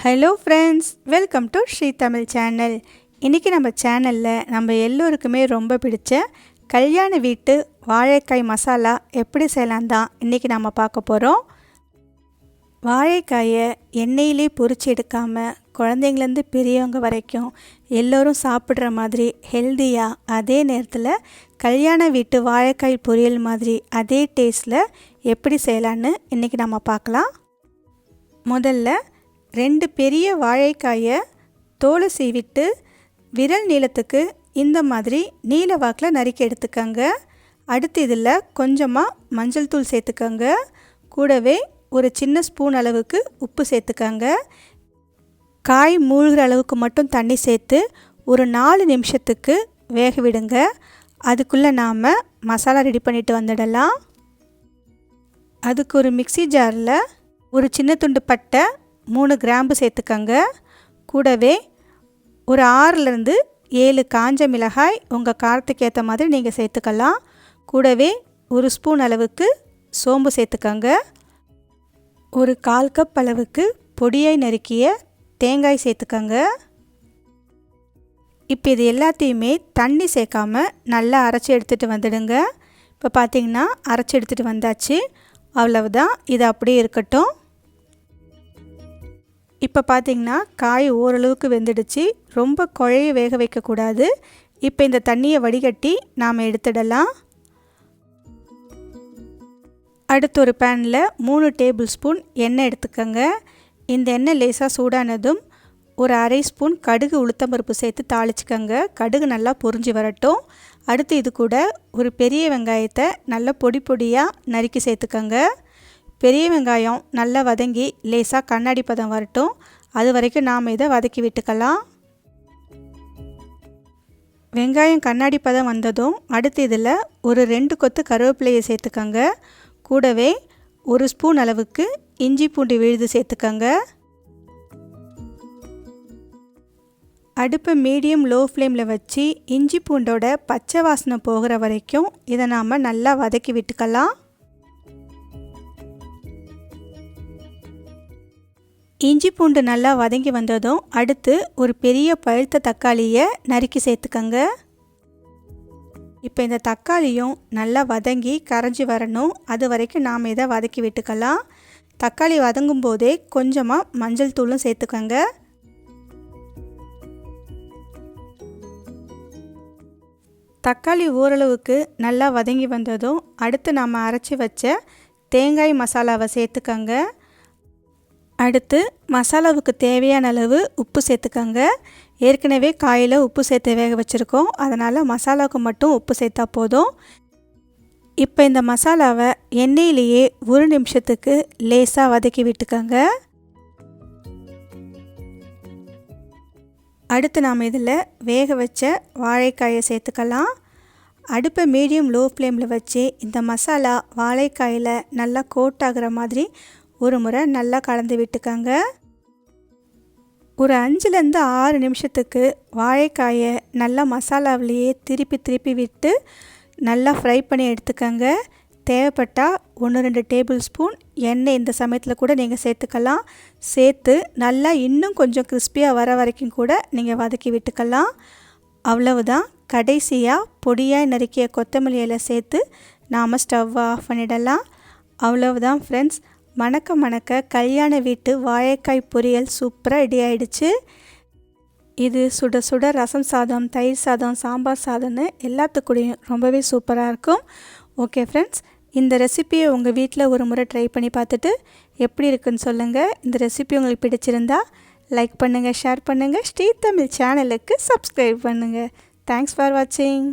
Hello friends welcome to Sri Tamil channel இன்றைக்கி நம்ம சேனலில் நம்ம எல்லோருக்குமே ரொம்ப பிடிச்ச கல்யாண வீட்டு வாழைக்காய் மசாலா எப்படி செய்யலாம் தான் இன்றைக்கி நம்ம பார்க்க போகிறோம் வாழைக்காயை எண்ணெயிலே பொறிச்சு எடுக்காமல் குழந்தைங்கலேருந்து பெரியவங்க வரைக்கும் எல்லோரும் சாப்பிட்ற மாதிரி ஹெல்த்தியாக அதே நேரத்தில் கல்யாண வீட்டு வாழைக்காய் பொரியல் மாதிரி அதே டேஸ்ட்டில் எப்படி செய்யலான்னு இன்றைக்கி நம்ம பார்க்கலாம். முதல்ல ரெண்டு பெரிய வாழைக்காயை தோலை சீவிட்டு விரல் நீளத்துக்கு இந்த மாதிரி நீல வாக்கில் நறுக்கி எடுத்துக்கோங்க. அடுத்து இதில் கொஞ்சமாக மஞ்சள் தூள் சேர்த்துக்கோங்க. கூடவே ஒரு சின்ன ஸ்பூன் அளவுக்கு உப்பு சேர்த்துக்கோங்க. காய் மூழ்கிற அளவுக்கு மட்டும் தண்ணி சேர்த்து ஒரு நாலு நிமிஷத்துக்கு வேக விடுங்க. அதுக்குள்ளே நாம் மசாலா ரெடி பண்ணிட்டு வந்துடலாம். அதுக்கு ஒரு மிக்சி ஜாரில் ஒரு சின்ன துண்டு பட்டை மூணு கிராம்பு சேர்த்துக்கங்க. கூடவே ஒரு ஆறுலேருந்து ஏழு காஞ்ச மிளகாய் உங்கள் காரத்துக்கு ஏற்ற மாதிரி நீங்கள் சேர்த்துக்கலாம். கூடவே ஒரு ஸ்பூன் அளவுக்கு சோம்பு சேர்த்துக்கங்க. ஒரு கால் கப் அளவுக்கு பொடியை நறுக்கிய தேங்காய் சேர்த்துக்கங்க. இப்போ இது எல்லாத்தையுமே தண்ணி சேர்க்காம நல்லா அரைச்சி எடுத்துகிட்டு வந்துடுங்க. இப்போ பார்த்திங்கன்னா அரைச்சி எடுத்துகிட்டு வந்தாச்சு. அவ்வளவுதான். இது அப்படியே இருக்கட்டும். இப்போ பார்த்திங்கன்னா காய் ஓரளவுக்கு வெந்துடுச்சு. ரொம்ப குழைய வேக வைக்கக்கூடாது. இப்போ இந்த தண்ணியை வடிகட்டி நாம் எடுத்துடலாம். அடுத்து ஒரு பேனில் மூணு டேபிள் ஸ்பூன் எண்ணெய் எடுத்துக்கோங்க. இந்த எண்ணெய் லேசாக சூடானதும் ஒரு அரை ஸ்பூன் கடுகு உளுத்தம்பருப்பு சேர்த்து தாளிச்சுக்கோங்க. கடுகு நல்லா பொறிஞ்சு வரட்டும். அடுத்து இது கூட ஒரு பெரிய வெங்காயத்தை நல்லா பொடி பொடியாக நறுக்கி சேர்த்துக்கோங்க. பெரிய வெங்காயம் நல்லா வதங்கி லேசாக கண்ணாடி பதம் வரட்டும். அது வரைக்கும் நாம் இதை வதக்கி விட்டுக்கலாம். வெங்காயம் கண்ணாடி பதம் வந்ததும் அடுத்து இதில் ஒரு ரெண்டு கொத்து கருவேப்பிலையை சேர்த்துக்கோங்க. கூடவே ஒரு ஸ்பூன் அளவுக்கு இஞ்சி பூண்டு விழுது சேர்த்துக்கோங்க. அடுப்பை மீடியம் லோ ஃப்ளேமில் வச்சு இஞ்சி பூண்டோட பச்சை வாசனை போகிற வரைக்கும் இதை நாம் நல்லா வதக்கி விட்டுக்கலாம். இஞ்சி பூண்டு நல்லா வதங்கி வந்ததும் அடுத்து ஒரு பெரிய பழுத்த தக்காளியை நறுக்கி சேர்த்துக்கங்க. இப்போ இந்த தக்காளியும் நல்லா வதங்கி கரைஞ்சி வரணும். அது வரைக்கும் நாம் இதை வதக்கி விட்டுக்கலாம். தக்காளி வதங்கும் போதே கொஞ்சமாக மஞ்சள் தூளும் சேர்த்துக்கோங்க. தக்காளி ஓரளவுக்கு நல்லா வதங்கி வந்ததும் அடுத்து நாம் அரைச்சி வச்ச தேங்காய் மசாலாவை சேர்த்துக்கங்க. அடுத்து மசாலாவுக்கு தேவையான அளவு உப்பு சேர்த்துக்கோங்க. ஏற்கனவே காயில் உப்பு சேர்த்து வேக வச்சுருக்கோம். அதனால் மசாலாவுக்கு மட்டும் உப்பு சேர்த்தா போதும். இப்போ இந்த மசாலாவை எண்ணெயிலேயே ஒரு நிமிஷத்துக்கு லேசாக வதக்கி விட்டுக்கோங்க. அடுத்து நாம் இதில் வேக வச்ச வாழைக்காயை சேர்த்துக்கலாம். அடுப்பை மீடியம் லோ ஃப்ளேமில் வச்சு இந்த மசாலா வாழைக்காயில் நல்லா கோட் ஆகிற மாதிரி ஒரு முறை நல்லா கலந்து விட்டுக்கோங்க. ஒரு அஞ்சுலேருந்து ஆறு நிமிஷத்துக்கு வாழைக்காயை நல்லா மசாலாவிலேயே திருப்பி திருப்பி விட்டு நல்லா ஃப்ரை பண்ணி எடுத்துக்கோங்க. தேவைப்பட்டால் ஒன்று ரெண்டு டேபிள் ஸ்பூன் எண்ணெய் இந்த சமயத்தில் கூட நீங்கள் சேர்த்துக்கலாம். சேர்த்து நல்லா இன்னும் கொஞ்சம் கிறிஸ்பியாக வர வரைக்கும் கூட நீங்கள் வதக்கி விட்டுக்கலாம். அவ்வளவுதான். கடைசியாக பொடியாக நறுக்கிய கொத்தமல்லி இலை சேர்த்து நாம் ஸ்டவ் ஆஃப் பண்ணிடலாம். அவ்வளவுதான் ஃப்ரெண்ட்ஸ் மணக்க மணக்க கல்யாண வீட்டு வாழைக்காய் பொரியல் சூப்பராக ரெடி ஆகிடுச்சு இது சுட சுட ரசம் சாதம் தயிர் சாதம் சாம்பார் சாதம்னு எல்லாத்துக்கூடையும் ரொம்பவே சூப்பராக இருக்கும். ஓகே ஃப்ரெண்ட்ஸ் இந்த ரெசிப்பியை உங்கள் வீட்டில் ஒரு முறை ட்ரை பண்ணி பார்த்துட்டு எப்படி இருக்குன்னு சொல்லுங்கள் இந்த ரெசிபி உங்களுக்கு பிடிச்சிருந்தா லைக் பண்ணுங்கள் ஷேர் பண்ணுங்கள் ஸ்ரீ தமிழ் சேனலுக்கு சப்ஸ்கிரைப் பண்ணுங்கள் தேங்க்ஸ் ஃபார் வாட்சிங்.